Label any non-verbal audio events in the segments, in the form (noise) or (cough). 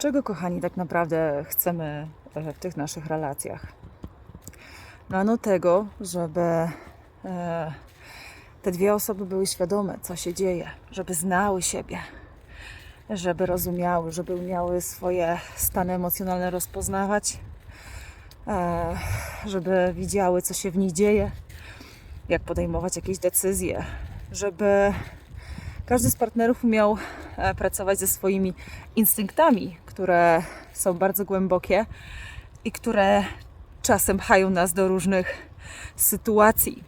Czego, kochani, tak naprawdę chcemy e, w tych naszych relacjach? No, ano tego, żeby e, te dwie osoby były świadome, co się dzieje, żeby znały siebie, żeby rozumiały, żeby umiały swoje stany emocjonalne rozpoznawać, e, żeby widziały, co się w nich dzieje, jak podejmować jakieś decyzje, żeby każdy z partnerów umiał pracować ze swoimi instynktami, które są bardzo głębokie i które czasem pchają nas do różnych sytuacji.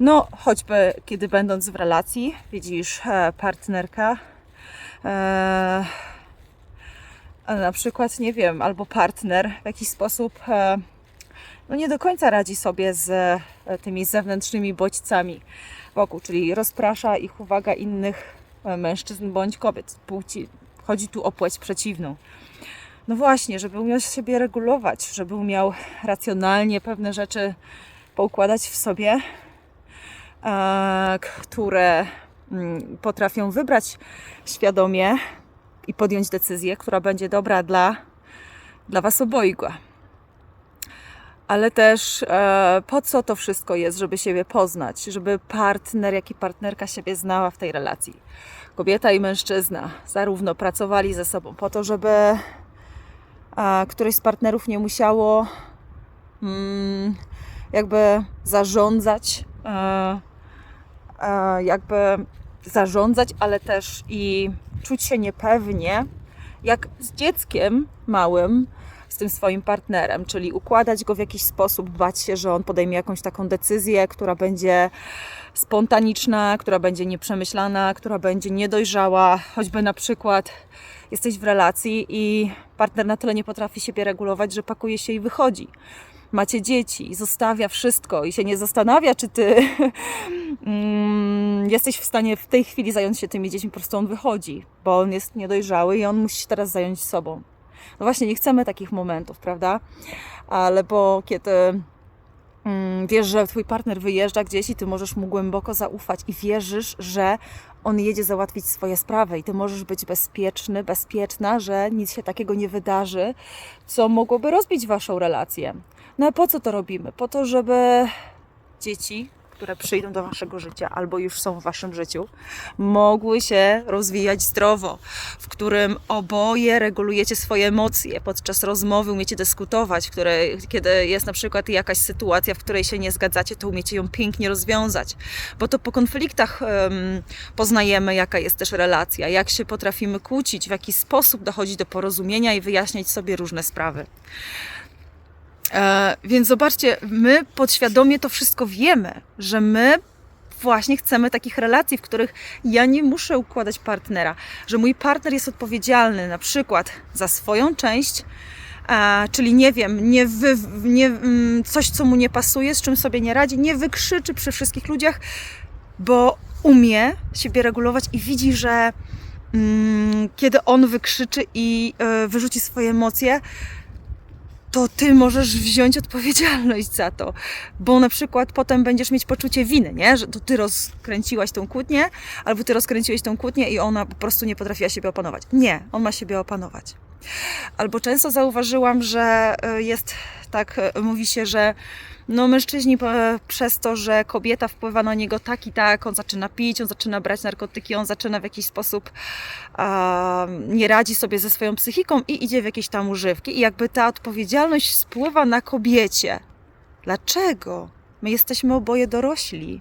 No, choćby kiedy będąc w relacji, widzisz e, partnerka, e, na przykład, nie wiem, albo partner w jakiś sposób e, no nie do końca radzi sobie z e, tymi zewnętrznymi bodźcami wokół, czyli rozprasza ich uwaga innych e, mężczyzn bądź kobiet. Płci, chodzi tu o płeć przeciwną. No właśnie, żeby umiał siebie regulować, żeby umiał racjonalnie pewne rzeczy poukładać w sobie, e, które mm, potrafią wybrać świadomie i podjąć decyzję, która będzie dobra dla, dla Was obojga ale też e, po co to wszystko jest, żeby siebie poznać, żeby partner, jak i partnerka siebie znała w tej relacji. Kobieta i mężczyzna zarówno pracowali ze sobą po to, żeby e, któreś z partnerów nie musiało mm, jakby zarządzać, e, e, jakby zarządzać, ale też i czuć się niepewnie, jak z dzieckiem małym, z tym swoim partnerem, czyli układać go w jakiś sposób, bać się, że on podejmie jakąś taką decyzję, która będzie spontaniczna, która będzie nieprzemyślana, która będzie niedojrzała, choćby na przykład jesteś w relacji i partner na tyle nie potrafi siebie regulować, że pakuje się i wychodzi. Macie dzieci zostawia wszystko i się nie zastanawia, czy ty (laughs) mm, jesteś w stanie w tej chwili zająć się tymi dziećmi, po prostu on wychodzi, bo on jest niedojrzały i on musi się teraz zająć sobą. No właśnie, nie chcemy takich momentów, prawda? Ale bo kiedy mm, wiesz, że twój partner wyjeżdża gdzieś i ty możesz mu głęboko zaufać i wierzysz, że on jedzie załatwić swoje sprawy i ty możesz być bezpieczny, bezpieczna, że nic się takiego nie wydarzy, co mogłoby rozbić waszą relację. No a po co to robimy? Po to, żeby dzieci które przyjdą do waszego życia albo już są w waszym życiu, mogły się rozwijać zdrowo, w którym oboje regulujecie swoje emocje podczas rozmowy, umiecie dyskutować, w której, kiedy jest na przykład jakaś sytuacja, w której się nie zgadzacie, to umiecie ją pięknie rozwiązać, bo to po konfliktach um, poznajemy, jaka jest też relacja, jak się potrafimy kłócić, w jaki sposób dochodzi do porozumienia i wyjaśniać sobie różne sprawy. E, więc zobaczcie, my podświadomie to wszystko wiemy, że my właśnie chcemy takich relacji, w których ja nie muszę układać partnera, że mój partner jest odpowiedzialny na przykład za swoją część, a, czyli nie wiem, nie, wy, nie mm, coś, co mu nie pasuje, z czym sobie nie radzi, nie wykrzyczy przy wszystkich ludziach, bo umie siebie regulować i widzi, że mm, kiedy on wykrzyczy i y, wyrzuci swoje emocje, to ty możesz wziąć odpowiedzialność za to, bo na przykład potem będziesz mieć poczucie winy, nie? że to ty rozkręciłaś tą kłótnię, albo ty rozkręciłeś tą kłótnię i ona po prostu nie potrafiła siebie opanować. Nie, on ma siebie opanować. Albo często zauważyłam, że y, jest tak, y, mówi się, że no mężczyźni przez to, że kobieta wpływa na niego tak i tak, on zaczyna pić, on zaczyna brać narkotyki, on zaczyna w jakiś sposób a, nie radzi sobie ze swoją psychiką i idzie w jakieś tam używki i jakby ta odpowiedzialność spływa na kobiecie. Dlaczego? My jesteśmy oboje dorośli.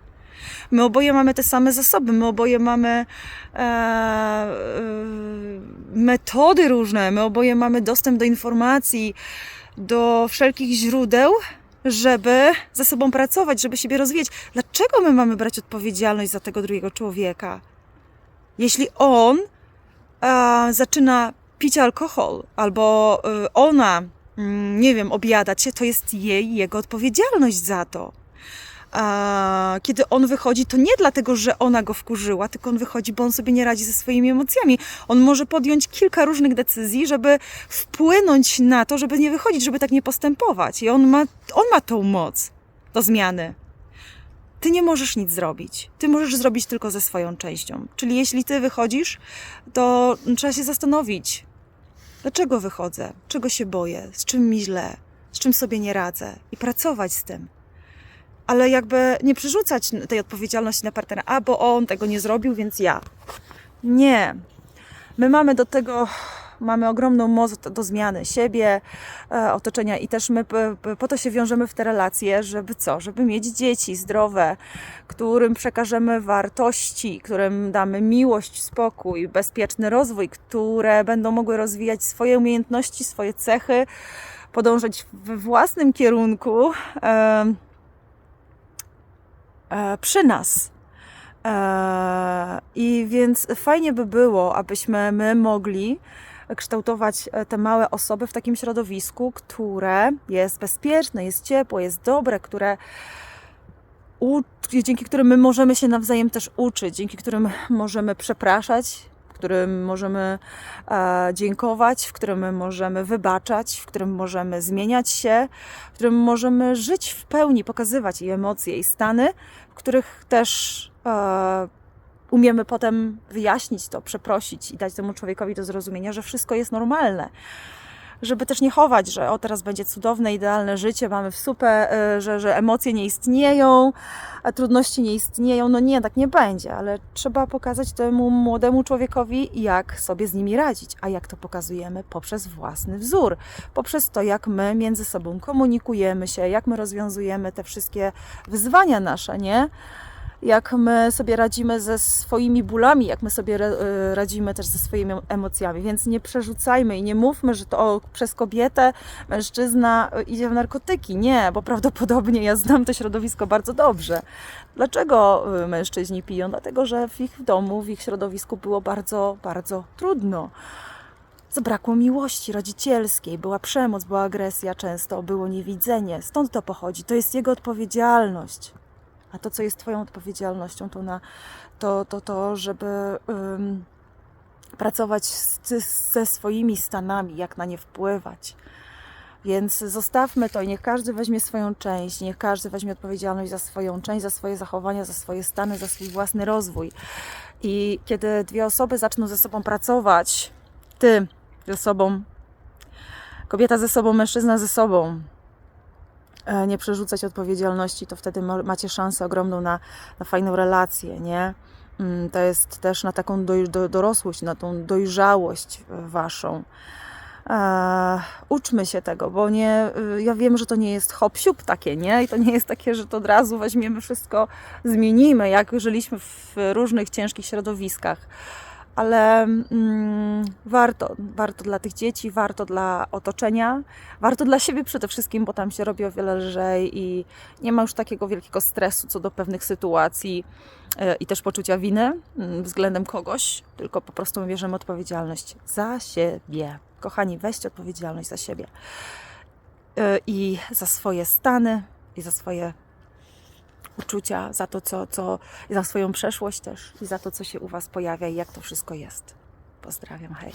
My oboje mamy te same zasoby, my oboje mamy e, e, metody różne, my oboje mamy dostęp do informacji, do wszelkich źródeł, żeby ze sobą pracować, żeby siebie rozwijać. Dlaczego my mamy brać odpowiedzialność za tego drugiego człowieka? Jeśli on e, zaczyna pić alkohol, albo e, ona, mm, nie wiem, obiadać się, to jest jej, jego odpowiedzialność za to a kiedy on wychodzi, to nie dlatego, że ona go wkurzyła, tylko on wychodzi, bo on sobie nie radzi ze swoimi emocjami. On może podjąć kilka różnych decyzji, żeby wpłynąć na to, żeby nie wychodzić, żeby tak nie postępować. I on ma, on ma tą moc do zmiany. Ty nie możesz nic zrobić. Ty możesz zrobić tylko ze swoją częścią. Czyli jeśli ty wychodzisz, to trzeba się zastanowić, dlaczego wychodzę, czego się boję, z czym mi źle, z czym sobie nie radzę i pracować z tym. Ale jakby nie przerzucać tej odpowiedzialności na partnera, a bo on tego nie zrobił, więc ja. Nie. My mamy do tego, mamy ogromną moc do, zmiany siebie, e, otoczenia i też my po to się wiążemy w te relacje, żeby co? Żeby mieć dzieci zdrowe, którym przekażemy wartości, którym damy miłość, spokój, bezpieczny rozwój, które będą mogły rozwijać swoje umiejętności, swoje cechy, podążać we własnym kierunku przy nas. E, I więc fajnie by było, abyśmy my mogli kształtować e, te małe osoby w takim środowisku, które jest bezpieczne, jest ciepłe, jest dobre, które dzięki którym my możemy się nawzajem też uczyć, dzięki którym możemy przepraszać, którym możemy e, dziękować, w którym my możemy wybaczać, w którym możemy zmieniać się, w którym możemy żyć w pełni, pokazywać i emocje, i stany, w których też e, umiemy potem wyjaśnić to, przeprosić i dać temu człowiekowi do zrozumienia, że wszystko jest normalne. Żeby też nie chować, że o teraz będzie cudowne, idealne życie, mamy w super, e, że, że emocje nie istnieją, trudności nie istnieją. No nie, tak nie będzie, ale trzeba pokazać temu młodemu człowiekowi, jak sobie z nimi radzić. A jak to pokazujemy? Poprzez własny wzór, poprzez to, jak my między sobą komunikujemy się, jak my rozwiązujemy te wszystkie wyzwania nasze, nie? Jak my sobie radzimy ze swoimi bólami, jak my sobie y, radzimy też ze swoimi emocjami. Więc nie przerzucajmy i nie mówmy, że to przez kobietę mężczyzna y, idzie w narkotyki. Nie, bo prawdopodobnie ja znam to środowisko bardzo dobrze. Dlaczego y, mężczyźni piją? Dlatego, że w ich domu, w ich środowisku było bardzo, bardzo trudno. Zabrakło miłości rodzicielskiej, była przemoc, była agresja często, było niewidzenie. Stąd to pochodzi. To jest jego odpowiedzialność. A to, co jest Twoją odpowiedzialnością, to, na, to, to, to żeby ym, pracować z, ze swoimi stanami, jak na nie wpływać. Więc zostawmy to i niech każdy weźmie swoją część, niech każdy weźmie odpowiedzialność za swoją część, za swoje zachowania, za swoje stany, za swój własny rozwój. I kiedy dwie osoby zaczną ze sobą pracować, ty ze sobą, kobieta ze sobą, mężczyzna ze sobą, nie przerzucać odpowiedzialności, to wtedy macie szansę ogromną na, na fajną relację, nie? Mm, To jest też na taką doj, do, dorosłość, na tą dojrzałość e, waszą. E, uczmy się tego, bo nie, ja wiem, że to nie jest hop siup takie, nie? I to nie jest takie, że to od razu weźmiemy wszystko, zmienimy, jak żyliśmy w różnych ciężkich środowiskach. Ale mm, warto, warto dla tych dzieci, warto dla otoczenia, warto dla siebie przede wszystkim, bo tam się robi o wiele lżej i nie ma już takiego wielkiego stresu co do pewnych sytuacji e, i też poczucia winy mm, względem kogoś, tylko po prostu bierzemy odpowiedzialność za siebie. Kochani, weźcie odpowiedzialność za siebie E, i za swoje stany, i za swoje uczucia, za to, co, co, za swoją przeszłość też, i za to, co się u Was pojawia i jak to wszystko jest. Pozdrawiam, hej.